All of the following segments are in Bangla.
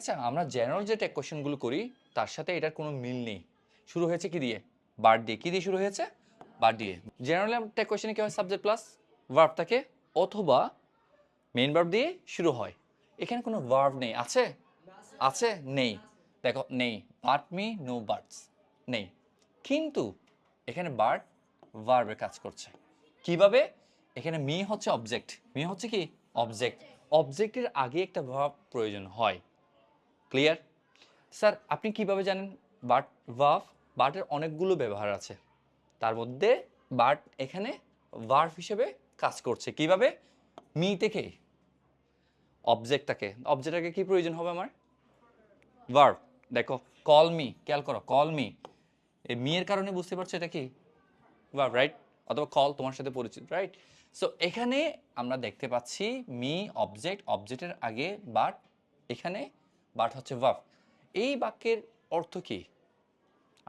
আচ্ছা আমরা জেনারেল যে টেক কোশ্চেনগুলো করি, তার সাথে এটার কোনো মিল নেই। শুরু হয়েছে কি দিয়ে? বার দিয়ে। কি দিয়ে শুরু হয়েছে? বার দিয়ে। জেনারেলি টেক কোশ্চেনে কি হয়? সাবজেক্ট প্লাস ভার্ব থাকে, অথবা মেন ভার্ব দিয়ে শুরু হয়। এখানে কোনো ভার্ব নেই। আছে? আছে? নেই। দেখো, নেই। বাট মি নো বার্ডস নেই। কিন্তু এখানে বার্ড ভার্বের কাজ করছে। কীভাবে? এখানে মি হচ্ছে অবজেক্ট মি হচ্ছে কি? অবজেক্ট অবজেক্টের আগে একটা ভার্ব প্রয়োজন হয়। ক্লিয়ার স্যার আপনি কীভাবে জানেন বাট ভার্ভ বাটের অনেকগুলো ব্যবহার আছে। তার মধ্যে বাট এখানে ভার্ভ হিসেবে কাজ করছে। কীভাবে? মি থেকে অবজেক্টটাকে অবজেক্টটাকে কি প্রয়োজন হবে আমার? ভার্ভ দেখো কল মি খেয়াল করো কল মি এই মি এর কারণে বুঝতে পারছ এটা কি? ভার্ভ রাইট অথবা কল তোমার সাথে পরিচিত রাইট সো এখানে আমরা দেখতে পাচ্ছি মি অবজেক্ট অবজেক্টের আগে বাট এখানে বাট হচ্ছে ভার্ভ এই বাক্যের অর্থ কি?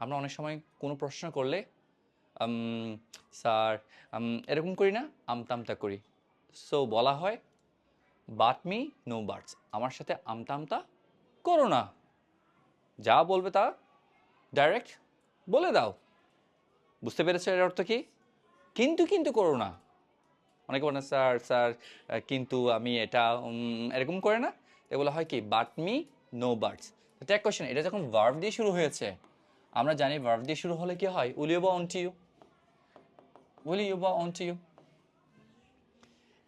আমরা অনেক সময় কোনো প্রশ্ন করলে স্যার এরকম করি না আমতামতা করি। সো বলা হয়, বাট মি, নো বার্ডস আমার সাথে আমতামতা করো না। যা বলবে তা ডাইরেক্ট বলে দাও। বুঝতে পেরেছ এর অর্থ কি? কিন্তু কিন্তু করো না। অনেকে বলে, স্যার স্যার, কিন্তু আমি এটা এরকম করে না। এগুলো হয় কি? বাট মি নো বার্ডস ট্যাক কোয়েশ্চেন এটা যখন ভার্ভ দিয়ে শুরু হয়েছে, আমরা জানি ভার্ভ দিয়ে শুরু হলে কি হয়? উলিও বা অন ইউ উলিও বা অন ইউ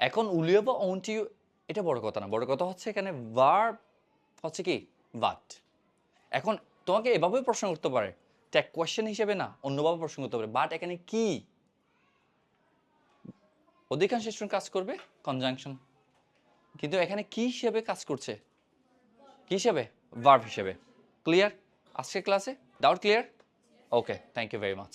এখন উলিও বা অন ইউ এটা বড় কথা না। বড় কথা হচ্ছে এখানে ভার্ব হচ্ছে কি? বাট এখন তোমাকে এভাবেই প্রশ্ন করতে পারে। ট্যাক কোয়েশ্চেন হিসেবে না, অন্যভাবে প্রশ্ন করতে পারে। বাট এখানে কি? অধিকাংশ কাজ করবে? কনজাংশন কিন্তু এখানে কি হিসেবে কাজ করছে? কি হিসেবে? ভার্ভ হিসেবে। ক্লিয়ার আজকে ক্লাসে doubt clear okay thank you very much